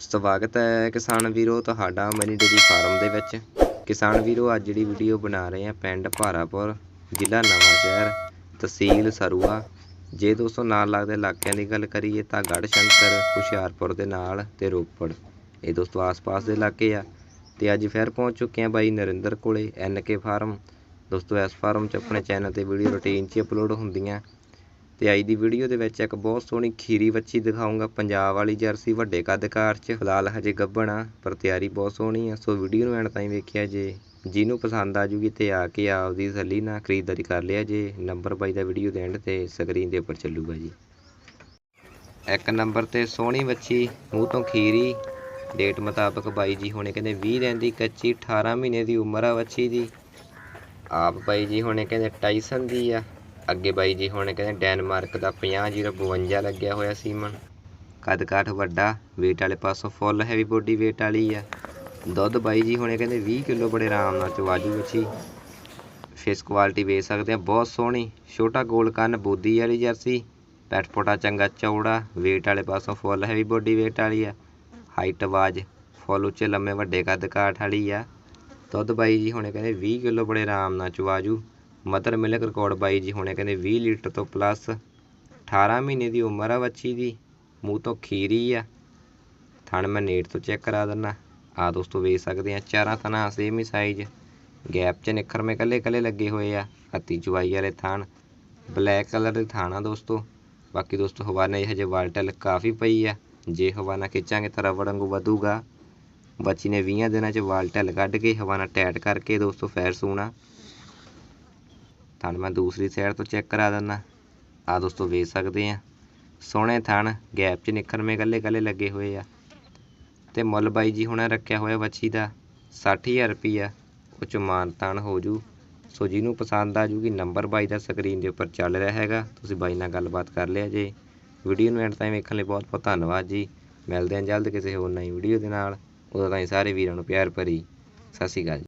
ਸਵਾਗਤ ਹੈ ਕਿਸਾਨ ਵੀਰੋ ਤੁਹਾਡਾ ਮਨੀ ਡੇਰੀ ਫਾਰਮ ਦੇ ਵਿੱਚ। ਕਿਸਾਨ ਵੀਰੋ, ਅੱਜ ਜਿਹੜੀ ਵੀਡੀਓ ਬਣਾ ਰਹੇ ਆ ਪਿੰਡ ਭਾਰਾਪੁਰ, ਜ਼ਿਲ੍ਹਾ ਨਵਾਂ ਸ਼ਹਿਰ, ਤਹਿਸੀਲ ਸਰੂਆ। ਜੇ ਦੋਸਤੋ ਨਾਲ ਲੱਗਦੇ ਇਲਾਕਿਆਂ ਦੀ ਗੱਲ ਕਰੀਏ ਤਾਂ ਗੜ੍ਹ ਸ਼ੰਕਰ, ਹੁਸ਼ਿਆਰਪੁਰ ਦੇ ਨਾਲ ਤੇ ਰੋਪੜ। ਇਹ ਦੋਸਤੋ ਆਸ-ਪਾਸ ਦੇ ਇਲਾਕੇ ਆ। ਤੇ ਅੱਜ ਫਿਰ ਪਹੁੰਚ ਚੁੱਕੇ ਆ ਬਾਈ ਨਰਿੰਦਰ ਕੋਲੇ ਐਨਕੇ ਫਾਰਮ। ਦੋਸਤੋ ਇਸ ਫਾਰਮ 'ਚ ਆਪਣੇ ਚੈਨਲ ਤੇ ਵੀਡੀਓ ਰੁਟੀਨ 'ਚ ਅਪਲੋਡ ਹੁੰਦੀਆਂ। ਅਤੇ ਅੱਜ ਦੀ ਵੀਡੀਓ ਦੇ ਵਿੱਚ ਇੱਕ ਬਹੁਤ ਸੋਹਣੀ ਖੀਰੀ ਵੱਛੀ ਦਿਖਾਉਂਗਾ ਪੰਜਾਬ ਵਾਲੀ ਜਰਸੀ ਵੱਡੇ ਕੱਦ ਕਾਰ 'ਚ, ਫਿਲਹਾਲ ਹਜੇ ਗੱਭਣ ਆ, ਪਰ ਤਿਆਰੀ ਬਹੁਤ ਸੋਹਣੀ ਆ। ਸੋ ਵੀਡੀਓ ਨੂੰ ਐਂਡ ਤਾਈਂ ਵੇਖਿਆ ਜੇ ਜਿਹਨੂੰ ਪਸੰਦ ਆ ਜੂਗੀ ਤੇ ਆ ਕੇ ਆਪਦੀ ਸੱਲੀ ਨਾਲ ਖਰੀਦਦਾਰੀ ਕਰ ਲਿਆ ਜੇ। ਨੰਬਰ ਬਾਈ ਦਾ ਵੀਡੀਓ ਦੇ ਐਂਡ ਤੇ ਸਕਰੀਨ ਦੇ ਉੱਪਰ ਚੱਲੂਗਾ ਜੀ। ਇੱਕ ਨੰਬਰ ਤੇ ਸੋਹਣੀ ਵੱਛੀ, ਮੂੰਹ ਤੋਂ ਖੀਰੀ। ਡੇਟ ਮੁਤਾਬਕ ਬਾਈ ਜੀ ਹੁਣੇ ਕਹਿੰਦੇ 20 ਦਿਨ ਦੀ ਕੱਚੀ 18 ਮਹੀਨੇ ਦੀ ਉਮਰ ਆ ਵੱਛੀ ਦੀ। ਆਪ ਬਾਈ ਜੀ ਹੁਣੇ ਕਹਿੰਦੇ ਟਾਈਸਨ ਦੀ ਆ। ਅੱਗੇ ਬਾਈ ਜੀ ਹੁਣੇ ਕਹਿੰਦੇ ਡੈਨਮਾਰਕ ਦਾ 50052 ਲੱਗਿਆ ਹੋਇਆ ਸੀਮਨ ਕੱਦ ਕਾਠ ਵੱਡਾ, weight ਵਾਲੇ ਪਾਸੋਂ ਫੁੱਲ ਹੈਵੀ ਬੋਡੀ weight ਵਾਲੀ ਆ। ਦੁੱਧ ਬਾਈ ਜੀ ਹੁਣੇ ਕਹਿੰਦੇ 20 ਕਿਲੋ ਬੜੇ ਆਰਾਮ ਨਾਲ ਚਵਾਜੂ ਵੱਛੀ ਫੇਸ ਕੁਆਲਿਟੀ ਵੇਖ ਸਕਦੇ ਆ, ਬਹੁਤ ਸੋਹਣੀ। ਛੋਟਾ ਗੋਲ ਕੰਨ ਬੋਦੀ ਵਾਲੀ ਜਰਸੀ। ਪੈਟ ਪੋਟਾ ਚੰਗਾ ਚੌੜਾ, weight ਵਾਲੇ ਪਾਸੋਂ ਫੁੱਲ ਹੈਵੀ ਬੋਡੀ weight ਵਾਲੀ ਆ। ਹਾਈਟ ਆਵਾਜ਼ ਫੁੱਲ ਉੱਚੇ ਲੰਮੇ ਵੱਡੇ ਕੱਦ ਕਾਠ ਵਾਲੀ ਆ। ਦੁੱਧ ਬਾਈ ਜੀ ਹੁਣੇ ਕਹਿੰਦੇ 20 ਕਿਲੋ ਬੜੇ ਆਰਾਮ ਨਾਲ ਚਵਾਜੂ ਮਦਰ ਮਿਲਕ ਰਿਕਾਰਡ ਬਾਈ ਜੀ ਹੁਣੇ ਕਹਿੰਦੇ 20 ਲੀਟਰ ਤੋਂ ਪਲੱਸ 18 ਮਹੀਨੇ ਦੀ ਉਮਰ ਆ ਬੱਚੀ ਦੀ, ਮੂੰਹ ਤੋਂ ਖੀਰੀ ਆ। ਥਣ ਮੈਂ ਨੇੜ ਤੋਂ ਚੈੱਕ ਕਰਾ ਦਿੰਨਾ। ਆ ਦੋਸਤੋ ਵੇਖ ਸਕਦੇ ਆ, ਚਾਰਾਂ ਥਣਾ ਸੇਮ ਹੀ ਸਾਈਜ਼ ਗੈਪ 'ਚ ਨਿਖਰਮੇ ਕੱਲੇ ਕੱਲੇ ਲੱਗੇ ਹੋਏ ਆ ਹੱਤੀ ਜਵਾਈ ਵਾਲੇ ਥਣ ਬਲੈਕ ਕਲਰ ਦੇ ਥਣ ਆ ਦੋਸਤੋ। ਬਾਕੀ ਦੋਸਤੋ ਹਵਾਨਾ ਇਹ ਹਜੇ ਵਾਲਟਲ ਕਾਫੀ ਪਈ ਆ। ਜੇ ਹਵਾਨਾ ਖਿੱਚਾਂਗੇ ਤਾਂ ਰਬੜ ਵਾਂਗੂ ਵਧੂਗਾ। ਬੱਚੀ ਨੇ 20 ਦਿਨਾਂ 'ਚ ਵਾਲਟਲ ਕੱਢ ਕੇ ਹਵਾਨਾ ਟੈਟ ਕਰਕੇ ਦੋਸਤੋ ਫੈਰ ਸੂਣਾ। ਥਣ ਮੈਂ ਦੂਸਰੀ ਸਾਈਡ ਤੋਂ ਚੈੱਕ ਕਰਾ ਦਿੰਦਾ। ਆ ਦੋਸਤੋ ਵੇਖ ਸਕਦੇ ਆ। ਸੋਹਣੇ ਥਣ, ਗੈਪ 'ਚ ਨਿਖਰਮੇ ਕੱਲੇ ਕੱਲੇ ਲੱਗੇ ਹੋਏ ਆ। ਤੇ ਮੁੱਲ ਬਾਈ ਜੀ ਹੁਣੇ ਰੱਖਿਆ ਹੋਇਆ ਵੱਛੀ ਦਾ 60000 ਰੁਪਈਆ। ਉਹ 'ਚ ਮਾਨ ਹੋ ਜੂ। ਸੋ ਜਿਹਨੂੰ ਪਸੰਦ ਆ ਜੂਗੀ, ਨੰਬਰ ਬਾਈ ਦਾ ਸਕਰੀਨ ਦੇ ਉੱਪਰ ਚੱਲ ਰਿਹਾ ਹੈਗਾ। ਤੁਸੀਂ ਬਾਈ ਨਾਲ ਗੱਲਬਾਤ ਕਰ ਲਿਆ ਜੇ। ਵੀਡੀਓ ਨੂੰ ਐਂਡ ਤਾਈਂ ਵੇਖਣ ਲਈ ਬਹੁਤ ਬਹੁਤ ਧੰਨਵਾਦ ਜੀ। ਮਿਲਦੇ ਹਾਂ ਜਲਦ ਕਿਸੇ ਹੋਰ ਨਵੀਂ ਵੀਡੀਓ ਦੇ ਨਾਲ। ਉਦੋਂ ਤਾਈਂ ਸਾਰੇ ਵੀਰਾਂ ਨੂੰ ਪਿਆਰ ਭਰੀ। ਸਤਿ ਸ਼੍ਰੀ ਅਕਾਲ ਜੀ।